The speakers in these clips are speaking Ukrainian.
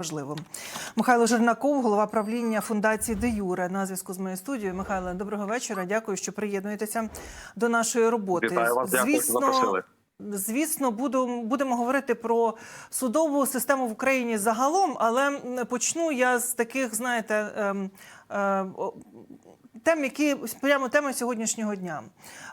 важливим. Михайло Жернаков, голова правління фундації Де Юре, на зв'язку з моєю студією. Михайло, доброго вечора. Дякую, що приєднуєтеся до нашої роботи. Вітаю вас, дякую, що запросили. Звісно, будемо будемо говорити про судову систему в Україні загалом, але почну я з таких, знаєте, ем, е, тем, які прямо теми сьогоднішнього дня.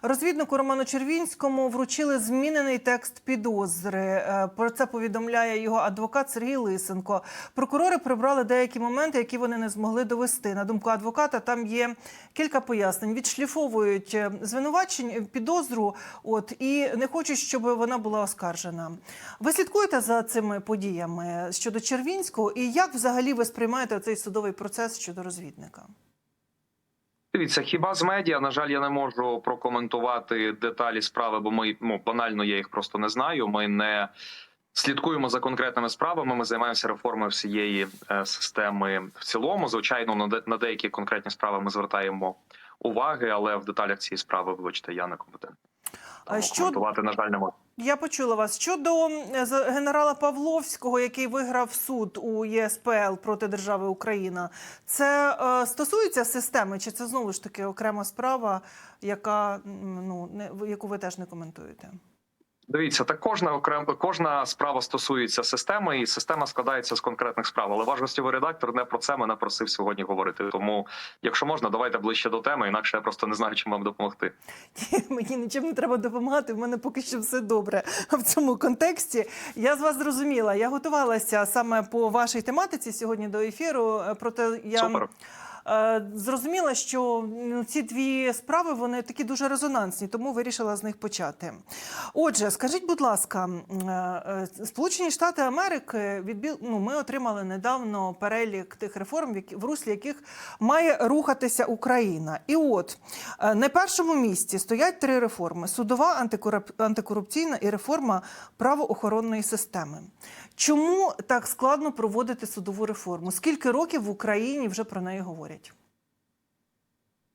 Розвіднику Роману Червінському вручили змінений текст підозри. Е, Про це повідомляє його адвокат Сергій Лисенко. Прокурори прибрали деякі моменти, які вони не змогли довести. На думку адвоката, там є кілька пояснень. Відшліфовують е, звинувачень, е, підозру, от і не хочуть, щоб вона була оскаржена. Ви слідкуєте за цими подіями щодо Червінського, і як взагалі ви сприймаєте цей судовий процес щодо розвідника? Дивіться, хіба з медіа, на жаль, я не можу прокоментувати деталі справи, бо ми ну банально я їх просто не знаю. Ми не слідкуємо за конкретними справами. Ми займаємося реформою всієї е, системи в цілому. Звичайно, на де на деякі конкретні справи ми звертаємо уваги, але в деталях цієї справи, вибачте, я не компетентний. А що- на жаль, не можу. Я почула вас щодо генерала Павловського, який виграв суд у ЄСПЛ проти держави Україна. Це е, стосується системи, чи це знову ж таки окрема справа, яка ну не яку ви теж не коментуєте? Дивіться, так кожна окрем кожна справа стосується системи, і система складається з конкретних справ. Але ваш гостєвий редактор не про це мене просив сьогодні говорити. Тому, якщо можна, давайте ближче до теми, інакше я просто не знаю, чим вам допомогти. Мені нічим не треба допомагати. В мене поки що все добре в цьому контексті. Я з вас зрозуміла. Я готувалася саме по вашій тематиці сьогодні до ефіру. е, Проте я Супер. Е, Зрозуміла, що ну, ці дві справи вони такі дуже резонансні, тому вирішила з них почати. Отже, скажіть, будь ласка, е, е, Сполучені Штати Америки відбіл... ну, ми отримали недавно перелік тих реформ, в руслі яких має рухатися Україна. І от на першому місці стоять три реформи: судова, антикоруп... антикорупційна і реформа правоохоронної системи. Чому так складно проводити судову реформу? Скільки років в Україні вже про неї говорять? 해야죠.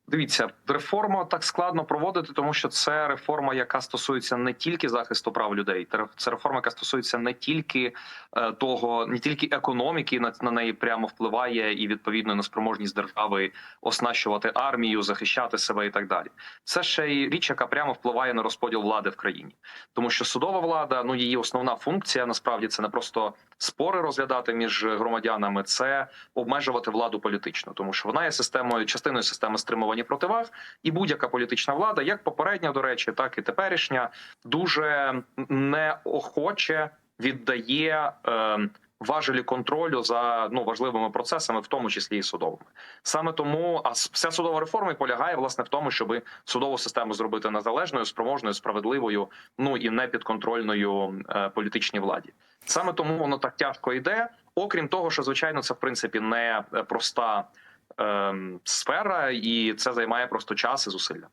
Дивіться, реформу так складно проводити, тому що це реформа, яка стосується не тільки захисту прав людей, це реформа, яка стосується не тільки е, того, не тільки економіки на, на неї прямо впливає, і відповідно неспроможність держави оснащувати армію, захищати себе і так далі. Це ще й річ, яка прямо впливає на розподіл влади в країні, тому що судова влада, ну її основна функція насправді це не просто спори розглядати між громадянами, це обмежувати владу політично, тому що вона є системою частиною системи стримування противаг, і будь-яка політична влада, як попередня, до речі, так і теперішня, дуже неохоче віддає. Е, Важелі контролю за ну важливими процесами, в тому числі і судовими, саме тому а вся судова реформа і полягає власне в тому, щоб судову систему зробити незалежною, спроможною, справедливою, ну і не підконтрольною е, політичній владі. Саме тому воно так тяжко йде. Окрім того, що звичайно це в принципі не е, проста сфера, і це займає просто час і зусилля.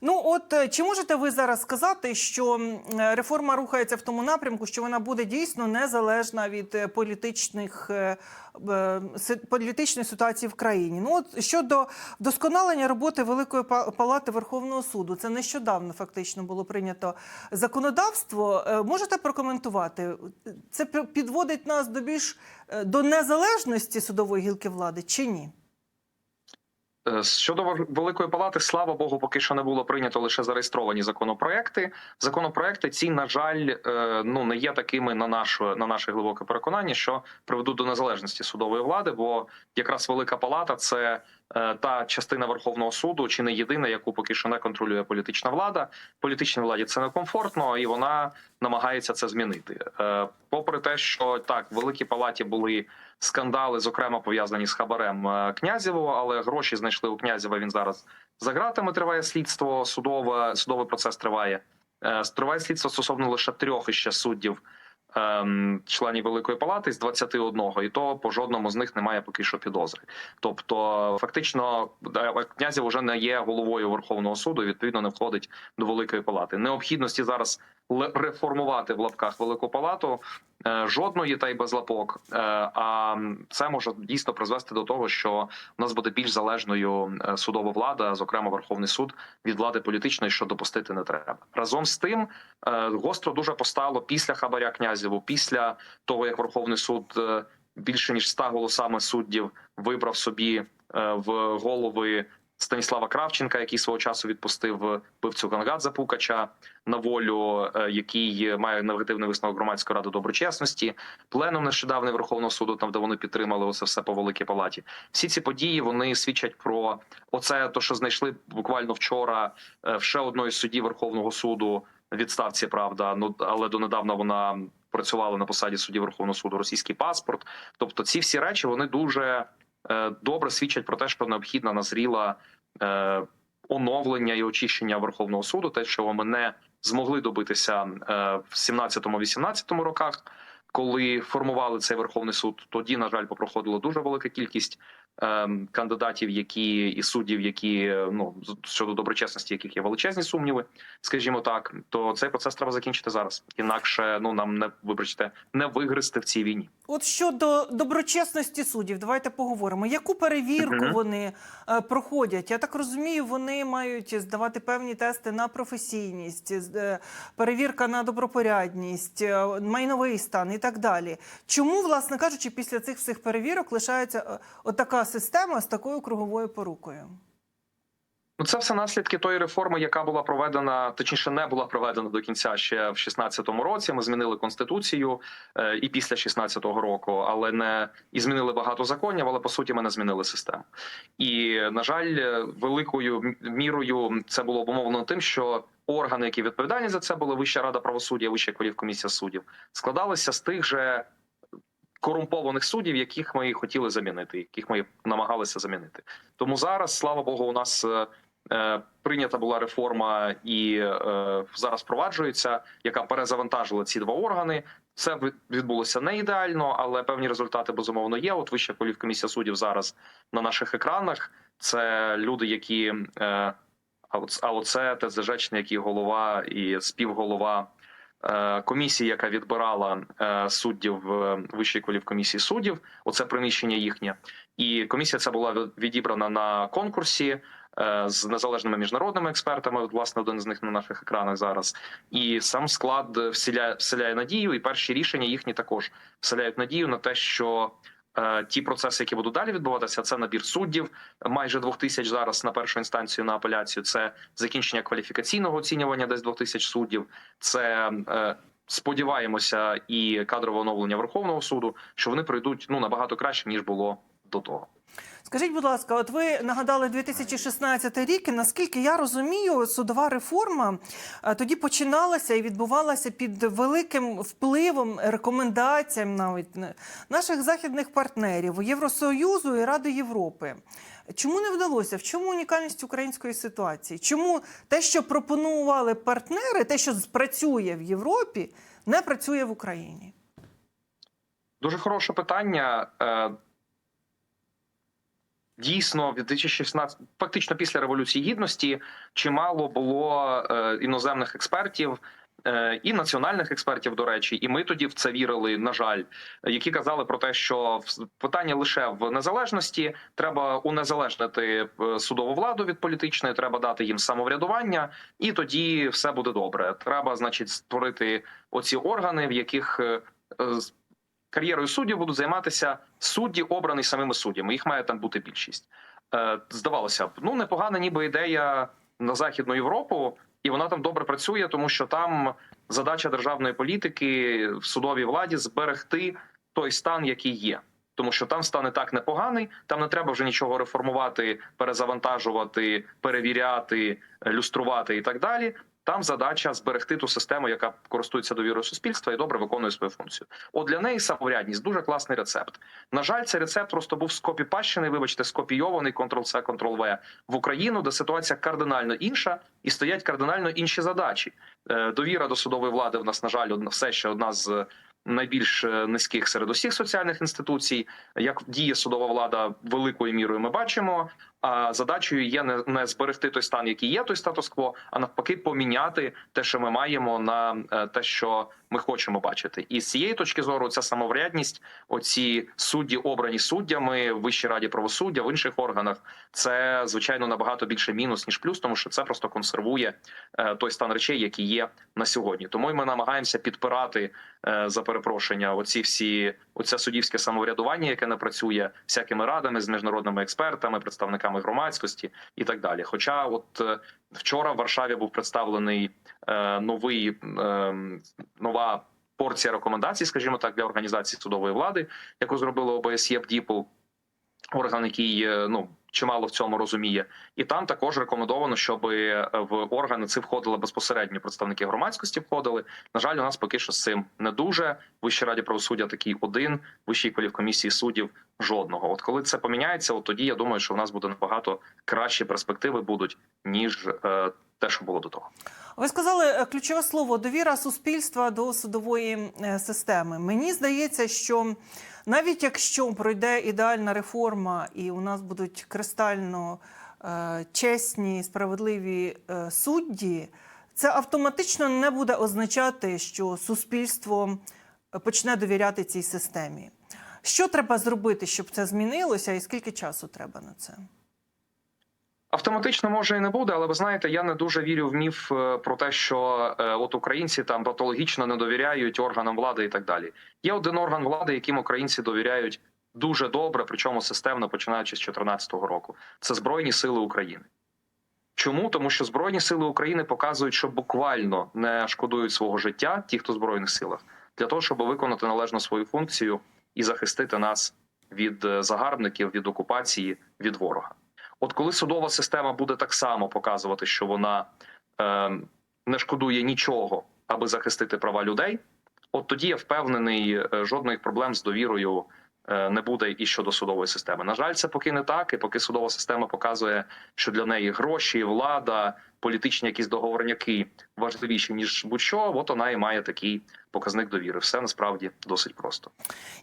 Ну от е, чи можете ви зараз сказати, що е, реформа рухається в тому напрямку, що вона буде дійсно незалежна від е, політичних політичної ситуації в країні? Ну от щодо вдосконалення роботи Великої Па- палати Верховного суду, це нещодавно фактично було прийнято законодавство. Можете прокоментувати? Це пі- підводить нас до більш до незалежності судової гілки влади чи ні? Е, Щодо великої палати, слава Богу, поки що не було прийнято лише зареєстровані законопроекти. Законопроекти ці, на жаль, е, ну не є такими на наше на наше глибоке переконання, що приведуть до незалежності судової влади, бо якраз велика палата це е, та частина Верховного суду, чи не єдина, яку поки що не контролює політична влада. Політичній владі це некомфортно, і вона намагається це змінити. Попри те, що так в великій палаті були скандали, зокрема пов'язані з хабарем е, Князєвого, але гроші знайшли у Князєва. Він зараз за ґратами триває слідство. Судове судовий процес триває. Е, Триває слідство стосовно лише трьох іще суддів. ем, Членів Великої Палати з 21, і то по жодному з них немає поки що підозри. Тобто, фактично, е, князів вже не є головою Верховного суду. Відповідно, не входить до Великої Палати. Необхідності зараз реформувати в лапках Велику Палату жодної та й без лапок. Е, А це може дійсно призвести до того, що в нас буде більш залежною е, судова влада, зокрема Верховний суд, від влади політичної, що допустити не треба. Разом з тим е, гостро дуже постало після хабаря князєву, після того як Верховний суд. е, більше ніж 100 голосами суддів вибрав собі е, в голови Станіслава Кравченка, який свого часу відпустив вбивцю Гангадзе Пукача на волю, е, який має негативний висновок громадської ради доброчесності. Пленум нещодавний Верховного суду, там де вони підтримали оце все по великій палаті. Всі ці події вони свідчать про оце, то що знайшли буквально вчора е, в ще одної судді Верховного суду відставці. Правда, ну але донедавна вона працювала на посаді судді Верховного суду російський паспорт. Тобто, ці всі речі вони дуже е, добре свідчать про те, що необхідна назріла е, оновлення і очищення Верховного суду, те, що ми не змогли добитися е, в 17-18 роках. Коли формували цей верховний суд, тоді на жаль попроходила дуже велика кількість е, кандидатів, які і суддів, які е, ну щодо доброчесності, яких є величезні сумніви, скажімо так, то цей процес треба закінчити зараз. Інакше ну нам не вибачте, не вигризти в цій війні. От щодо доброчесності суддів, давайте поговоримо. Яку перевірку Мгм. вони е, проходять? Я так розумію, вони мають здавати певні тести на професійність, е, перевірка на добропорядність, майновий стан і так далі. Чому, власне кажучи, після цих всіх перевірок лишається отака система з такою круговою порукою? Ну, це все наслідки тої реформи, яка була проведена, точніше, не була проведена до кінця ще в 16-му році. Ми змінили конституцію е, і після 16-го року, але не і змінили багато законів. Але по суті, ми не змінили систему. І на жаль, е, великою мірою це було обумовлено тим, що органи, які відповідальні за це, були Вища рада правосуддя, Вища кваліфкомісія суддів, складалися з тих же корумпованих суддів, яких ми хотіли замінити, яких ми намагалися замінити. Тому зараз, слава Богу, у нас. е, Е, Прийнята була реформа і е, зараз впроваджується, яка перезавантажила ці два органи. Це відбулося не ідеально, але певні результати безумовно є. От вища кваліфкомісія суддів зараз на наших екранах. Це люди, які е, а оце ТЗЖечний, який голова і співголова комісії, яка відбирала е, суддів е, вищої кваліфкомісії суддів. Оце приміщення їхнє. І комісія ця була відібрана на конкурсі е, з незалежними міжнародними експертами. Власне, один з них на наших екранах зараз. І сам склад вселяє, вселяє надію, і перші рішення їхні також вселяють надію на те, що. Е, Ті процеси, які будуть далі відбуватися, це набір суддів, майже двох тисяч зараз на першу інстанцію на апеляцію. Це закінчення кваліфікаційного оцінювання, десь двох тисяч суддів. Це е, сподіваємося, і кадрове оновлення Верховного суду, що вони пройдуть ну набагато краще ніж було до того. Скажіть, будь ласка, от ви нагадали 2016 рік, і наскільки я розумію, судова реформа е, тоді починалася і відбувалася під великим впливом рекомендаціям навіть е, наших західних партнерів Євросоюзу і Ради Європи. Чому не вдалося? В чому унікальність української ситуації? Чому те, що пропонували партнери, те, що спрацює в Європі, не працює в Україні? Дуже хороше питання. Дійсно, в 2016, фактично після революції гідності, чимало було е, іноземних експертів е, і національних експертів, до речі, і ми тоді в це вірили. На жаль, які казали про те, що питання лише в незалежності треба унезалежнити е, судову владу від політичної, треба дати їм самоврядування, і тоді все буде добре. Треба, значить, створити оці органи, в яких кар'єрою суддів будуть займатися судді, обрані самими суддями. Їх має там бути більшість. Е, здавалося б, ну непогана, ніби ідея на західну Європу, і вона там добре працює, тому що там задача державної політики в судовій владі зберегти той стан, який є. Тому що там стан і так непоганий, там не треба вже нічого реформувати, перезавантажувати, перевіряти, люструвати і так далі. Там задача зберегти ту систему, яка користується довірою суспільства і добре виконує свою функцію. От для неї самоврядність дуже класний рецепт. На жаль, цей рецепт просто був скопіпащений, вибачте, скопійований Ctrl-C, Ctrl-V в Україну, де ситуація кардинально інша і стоять кардинально інші задачі. Е, Довіра до судової влади в нас, на жаль, все ще одна з найбільш е, низьких серед усіх соціальних інституцій. Як діє судова влада великою мірою, ми бачимо. А задачею є не, не зберегти той стан, який є, той статус-кво, а навпаки, поміняти те, що ми маємо, на е, те, що ми хочемо бачити. І з цієї точки зору, ця самоврядність, оці судді, обрані суддями в Вищій раді правосуддя в інших органах, це звичайно набагато більше мінус ніж плюс, тому що це просто консервує е, той стан речей, який є на сьогодні. Тому ми намагаємося підпирати е, за перепрошення. Оці всі оце суддівське самоврядування, яке не працює всякими радами з міжнародними експертами, представниками громадськості і так далі. Хоча, от е, вчора в Варшаві був представлений е, новий е, нова порція рекомендацій, скажімо так, для організації судової влади, яку зробило ОБСЄ БДІПЛ, орган, який ну чимало в цьому розуміє, і там також рекомендовано, щоб е, в органи ці входили безпосередньо представники громадськості. Входили. На жаль, у нас поки що з цим не дуже. Вищій раді правосуддя такий один, вищій кваліфкомісії суддів жодного. От коли це поміняється, от тоді я думаю, що в нас буде набагато кращі перспективи будуть ніж е, те, що було до того. Ви сказали е, ключове слово довіра суспільства до судової е, системи. Мені здається, що навіть якщо пройде ідеальна реформа, і у нас будуть кристально е, чесні, справедливі судді, це автоматично не буде означати, що суспільство почне довіряти цій системі. Що треба зробити, щоб це змінилося, і скільки часу треба на це? Автоматично може і не буде, але ви знаєте, я не дуже вірю в міф е, про те, що е, от українці там патологічно не довіряють органам влади і так далі. Є один орган влади, яким українці довіряють дуже добре, причому системно починаючи з 2014 року. Це Збройні Сили України. Чому? Тому що Збройні Сили України показують, що буквально не шкодують свого життя, ті, хто в збройних силах, для того, щоб виконати належно свою функцію і захистити нас від е, загарбників, від окупації, від ворога. От коли судова система буде так само показувати, що вона е, не шкодує нічого, аби захистити права людей, от тоді я впевнений, е, жодних проблем з довірою е, не буде і щодо судової системи. На жаль, це поки не так, і поки судова система показує, що для неї гроші, влада, політичні якісь договорняки важливіші ніж будь-що. От вона і має такий показник довіри. Все насправді досить просто.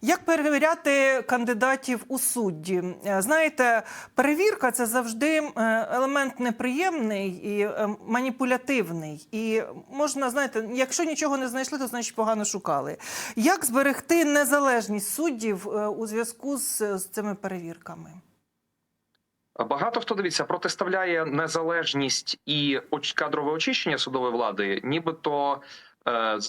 Як перевіряти кандидатів у судді? Е, Знаєте, перевірка це завжди е, елемент неприємний і е, маніпулятивний. І можна, знаєте, якщо нічого не знайшли, то значить погано шукали. Як зберегти незалежність суддів у зв'язку з цими перевірками? Багато хто дивіться протиставляє незалежність і кадрове очищення судової влади, нібито е,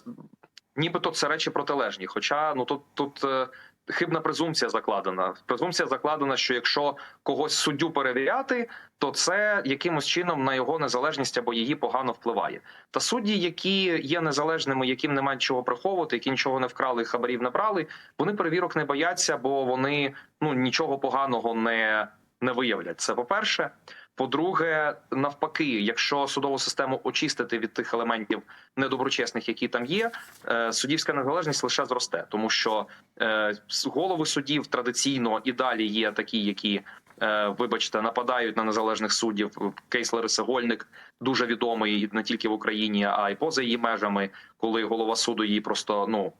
нібито це речі протилежні. Хоча ну тут тут е, хибна презумпція закладена. Презумпція закладена, що якщо когось суддю перевіряти, то це якимось чином на його незалежність або її погано впливає. Та судді, які є незалежними, яким немає чого приховувати, які нічого не вкрали, хабарів не брали, вони перевірок не бояться, бо вони ну нічого поганого не не виявлять. Це по-перше. По-друге, навпаки, якщо судову систему очистити від тих елементів недоброчесних, які там є, е, суддівська незалежність лише зросте, тому що е, голови суддів традиційно і далі є такі, які. е, Вибачте, нападають на незалежних суддів. Кейс Лариси Гольник дуже відомий не тільки в Україні, а й поза її межами, коли голова суду її просто ну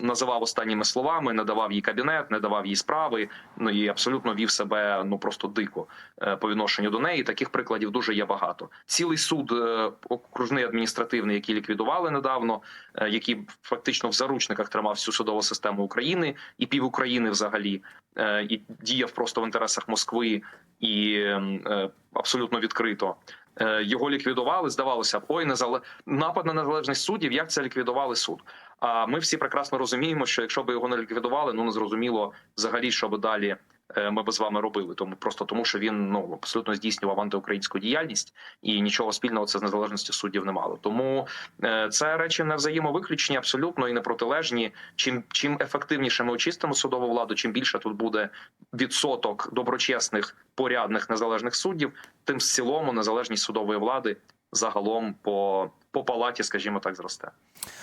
називав останніми словами, не давав їй кабінет, не давав їй справи. Ну і абсолютно вів себе ну просто дико е, по відношенню до неї. Таких прикладів дуже є багато. Цілий суд е, окружний адміністративний, який ліквідували недавно, е, який фактично в заручниках тримав всю судову систему України і пів України взагалі, е, і діяв просто в інтересах Москви і е, абсолютно відкрито. Е, Його ліквідували. Здавалося б, ой, незале... напад на незалежність суддів. Як це ліквідували суд? А ми всі прекрасно розуміємо, що якщо б його не ліквідували, ну не зрозуміло взагалі, що би далі е, ми б з вами робили. Тому просто тому, що він ну абсолютно здійснював антиукраїнську діяльність і нічого спільного це з незалежністю суддів не мало. Тому е, це речі не взаємовиключені, абсолютно і не протилежні. Чим чим ефективніше ми очистимо судову владу, чим більше тут буде відсоток доброчесних порядних незалежних суддів, тим в цілому незалежність судової влади загалом по, по палаті, скажімо так, зросте.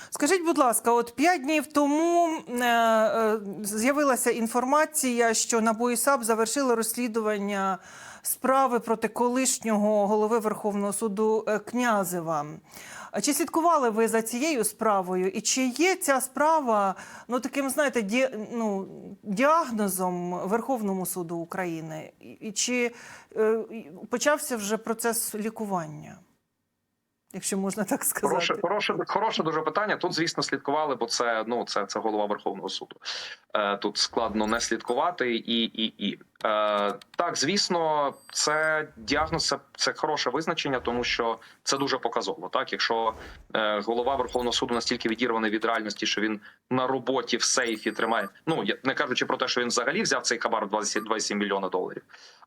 Скажіть, будь ласка, от п'ять днів тому е, е, з'явилася інформація, що і САП завершили розслідування справи проти колишнього голови Верховного суду е, Князева. Чи слідкували ви за цією справою? І чи є ця справа ну таким, знаєте, ді, ну, діагнозом Верховному суду України? І чи е, почався вже процес лікування? Якщо можна так сказати. Хороше, хороше, хороше дуже питання. Тут, звісно, слідкували, бо це ну це, це голова Верховного суду. Е, тут складно не слідкувати і і і е, так, звісно, це діагноз, це, це хороше визначення, тому що це дуже показово. Так, якщо е, голова Верховного суду настільки відірваний від реальності, що він на роботі в сейфі тримає. Ну я не кажучи про те, що він взагалі взяв цей хабар в 20, 27 мільйона доларів.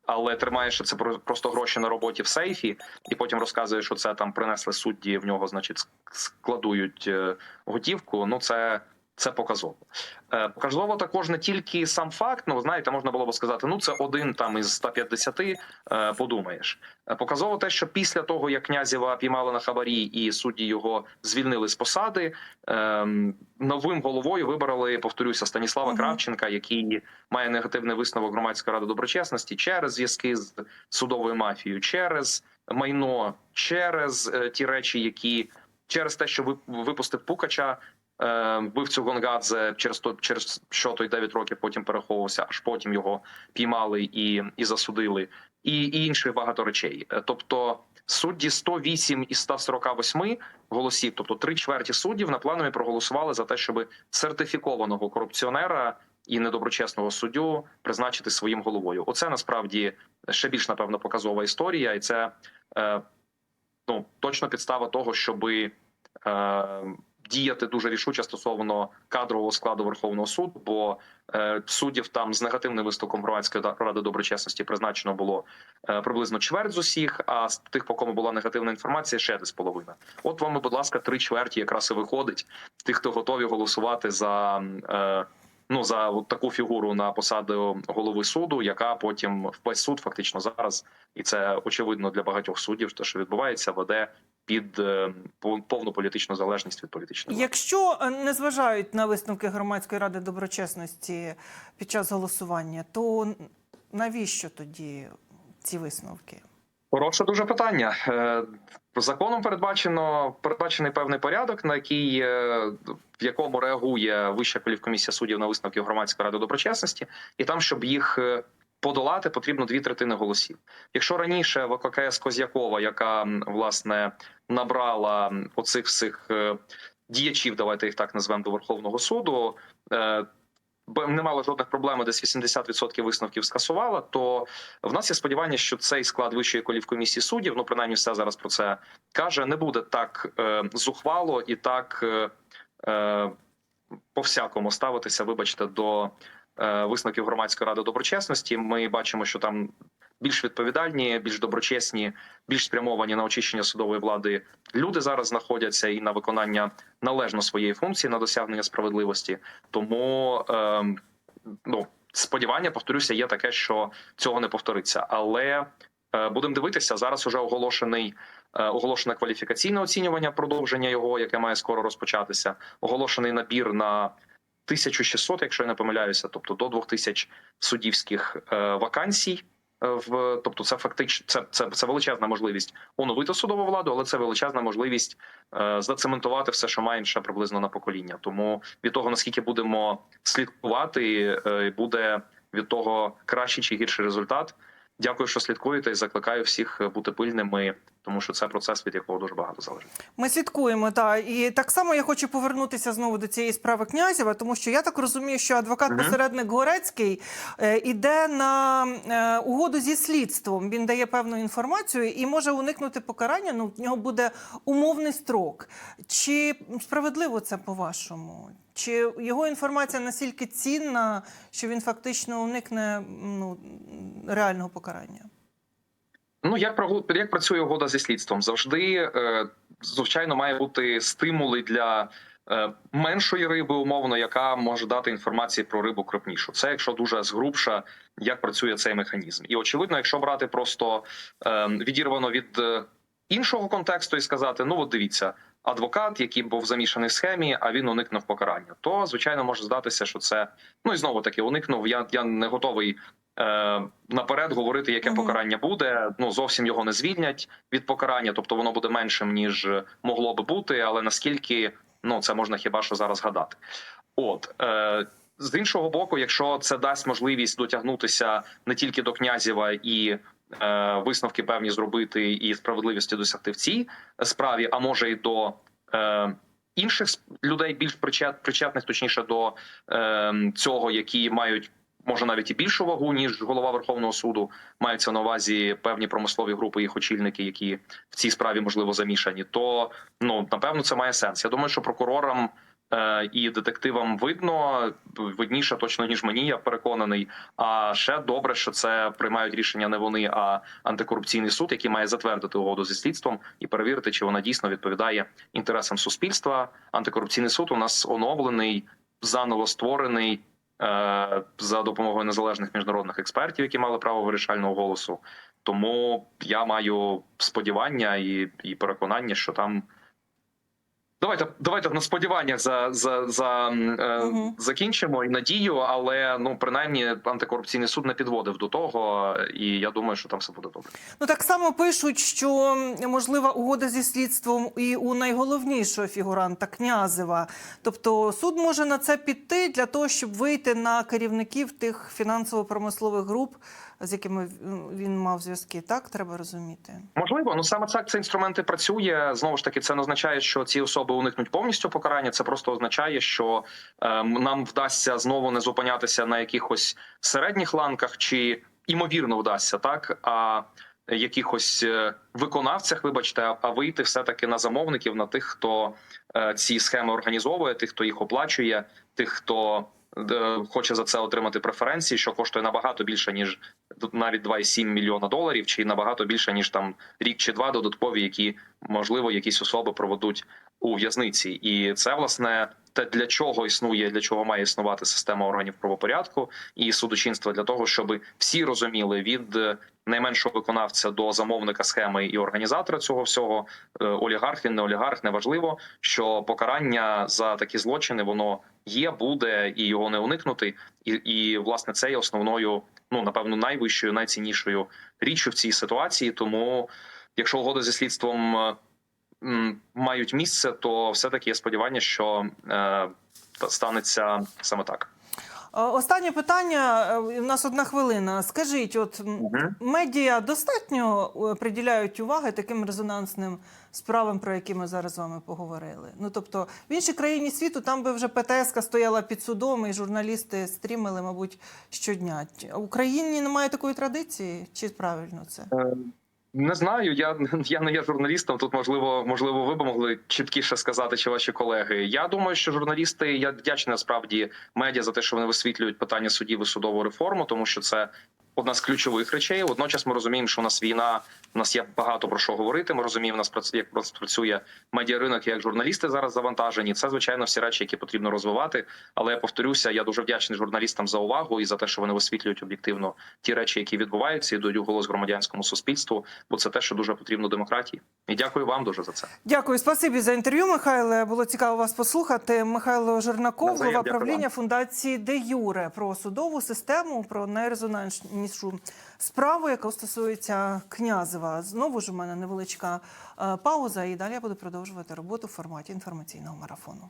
Але тримаєш що це про- просто гроші на роботі в сейфі, і потім розказуєш, що це там принесли судді. В нього, значить, складують е, готівку. Ну це. Це показово. Е, Показово також не тільки сам факт. Ну, знаєте, можна було б сказати, ну це один там із 150, е, подумаєш. Е, Показово те, що після того, як князєва піймали на хабарі і судді його звільнили з посади, ем, новим головою вибрали, повторюся, Станіслава Мгм. Кравченка, який має негативний висновок громадської ради доброчесності через зв'язки з судовою мафією, через майно, через ті речі, які через те, що ви- випустив Пукача. Е, Вбивцю Гонгадзе через то, через що той 9 років потім переховувався, аж потім його піймали і, і засудили, і, і інших багато речей. Е, Тобто судді 108 із 148 голосів, тобто три чверті суддів на пленумі проголосували за те, щоб сертифікованого корупціонера і недоброчесного суддю призначити своїм головою. Оце насправді ще більш напевно показова історія, і це е, ну точно підстава того, щоби е, діяти дуже рішуче стосовно кадрового складу Верховного суду, бо е, суддів там з негативним виступом громадської ради доброчесності призначено було е, приблизно чверть з усіх. А з тих, по кому була негативна інформація, ще десь половина. От вам, будь ласка, три чверті якраз і виходить тих, хто готові голосувати за. Е, Ну, за от таку фігуру на посаду голови суду, яка потім весь суд фактично зараз, і це очевидно для багатьох суддів, те, що відбувається, веде під е, повну політичну залежність від політичної влади. Якщо е, не зважають на висновки громадської ради доброчесності під час голосування, то навіщо тоді ці висновки? Хороше дуже питання. Е, Законом передбачено передбачений певний порядок, на який в якому реагує Вища кваліфкомісія суддів на висновки громадської ради доброчесності, і там, щоб їх подолати, потрібно дві третини голосів. Якщо раніше ВККС Козякова, яка власне набрала оцих всіх е, діячів, давайте їх так назвемо до Верховного суду. е, Не мало жодних проблем, десь 80% висновків скасувала. То в нас є сподівання, що цей склад вищої колівкомісії суддів, ну принаймні все зараз про це каже, не буде так е, зухвало і так е, е, по всякому ставитися, вибачте, до висновків громадської ради доброчесності. Ми бачимо, що там більш відповідальні, більш доброчесні, більш спрямовані на очищення судової влади люди зараз знаходяться і на виконання належно своєї функції на досягнення справедливості. Тому е, ну сподівання, повторюся, є таке, що цього не повториться. Але е, будемо дивитися зараз. Уже оголошений е, оголошене кваліфікаційне оцінювання, продовження його, яке має скоро розпочатися. Оголошений набір на 1600, якщо я не помиляюся, тобто до 2000 суддівських е, вакансій. е, В тобто, це фактично це, це, це величезна можливість оновити судову владу, але це величезна можливість е, зацементувати все, що маємо ще приблизно на покоління. Тому від того наскільки будемо слідкувати, е, буде від того кращий чи гірший результат. Дякую, що слідкуєте, і закликаю всіх бути пильними, тому що це процес, від якого дуже багато залежить. Ми слідкуємо, так. І так само я хочу повернутися знову до цієї справи Князєва, тому що я так розумію, що адвокат-посередник Горецький е, іде на е, угоду зі слідством. Він дає певну інформацію і може уникнути покарання. Ну, в нього буде умовний строк. Чи справедливо це по-вашому? Чи його інформація настільки цінна, що він фактично уникне ну, реального покарання? Ну як прогу- як працює угода зі слідством? Завжди е, звичайно має бути стимули для е, меншої риби, умовно, яка може дати інформацію про рибу крупнішу. Це якщо дуже згрубша, як працює цей механізм. І очевидно, якщо брати просто е, відірвано від іншого контексту і сказати: ну от дивіться. Адвокат, який був замішаний в схемі, а він уникнув покарання, то звичайно може здатися, що це ну і знову таки уникнув. Я я не готовий наперед говорити, яке покарання буде. Ну зовсім його не звільнять від покарання, тобто воно буде меншим ніж могло би бути. Але наскільки ну це можна хіба що зараз гадати? От е, з іншого боку, якщо це дасть можливість дотягнутися не тільки до князєва і е, висновки певні зробити і справедливості досягти в цій справі, а може й до е, інших людей більш причет, причетних, точніше до е, цього, які мають. Може навіть і більшу вагу ніж голова Верховного суду маються на увазі певні промислові групи їх очільники, які в цій справі можливо замішані. То ну напевно це має сенс. Я думаю, що прокурорам е, і детективам видно видніше точно ніж мені. Я переконаний. А ще добре, що це приймають рішення не вони, а антикорупційний суд, який має затвердити угоду зі слідством і перевірити, чи вона дійсно відповідає інтересам суспільства. Антикорупційний суд у нас оновлений, заново створений. Е, За допомогою незалежних міжнародних експертів, які мали право вирішального голосу, тому я маю сподівання і, і переконання, що там давайте давайте на сподіваннях за, за, за Мгм. закінчимо і надію, але ну принаймні антикорупційний суд не підводив до того, і я думаю, що там все буде добре. Ну так само пишуть, що можлива угода зі слідством і у найголовнішого фігуранта Князева. Тобто суд може на це піти для того, щоб вийти на керівників тих фінансово-промислових груп, з якими він мав зв'язки. Так треба розуміти. Можливо, ну саме так це інструменти працює. Знову ж таки, це не означає, що ці особи уникнуть повністю покарання. Це просто означає, що е, нам вдасться знову не зупинятися на якихось середніх ланках, чи імовірно вдасться так. А якихось е, виконавцях, вибачте, а- вийти все таки на замовників, на тих, хто е, ці схеми організовує, тих, хто їх оплачує, тих, хто хоче за це отримати преференції, що коштує набагато більше ніж навіть 2,7 мільйона доларів, чи набагато більше ніж там рік чи два додаткові, які можливо якісь особи проведуть у в'язниці, і це власне те для чого існує, для чого має існувати система органів правопорядку і судочинства для того, щоб всі розуміли від е, найменшого виконавця до замовника схеми і організатора цього всього е, олігарх він не олігарх, неважливо, що покарання за такі злочини воно є, буде і його не уникнути. І, і власне це є основною, ну напевно, найвищою, найціннішою річчю в цій ситуації. Тому, якщо угода зі слідством е, мають місце, то все таки є сподівання, що е, станеться саме так. Е, Останнє питання. е, У нас одна хвилина. Скажіть, от Мгм. медіа достатньо е, приділяють уваги таким резонансним справам, про які ми зараз з вами поговорили. Ну тобто, в іншій країні світу там би вже ПТС стояла під судом, і журналісти стрімили, мабуть, щодня. В Україні немає такої традиції, чи правильно це? Не знаю, я, я не є журналістом. Тут можливо, можливо, ви б могли чіткіше сказати, чи ваші колеги. Я думаю, що журналісти я вдячний насправді медіа за те, що вони висвітлюють питання судів і судову реформу, тому що це одна з ключових речей. Водночас ми розуміємо, що у нас війна, у нас є багато про що говорити. Ми розуміємо, у нас як працює медіаринок, як журналісти зараз завантажені. Це звичайно всі речі, які потрібно розвивати. Але я повторюся, я дуже вдячний журналістам за увагу і за те, що вони висвітлюють об'єктивно ті речі, які відбуваються, і дають голос громадянському суспільству. Бо це те, що дуже потрібно демократії. І дякую вам дуже за це. Дякую, спасибі за інтерв'ю, Михайле. Було цікаво вас послухати. Михайло Жернаков, голова правління вам. фундації Де Юре про судову систему, про найрезонанснішу справу, яка стосується Князева. Знову ж у мене невеличка е, пауза, і далі я буду продовжувати роботу в форматі інформаційного марафону.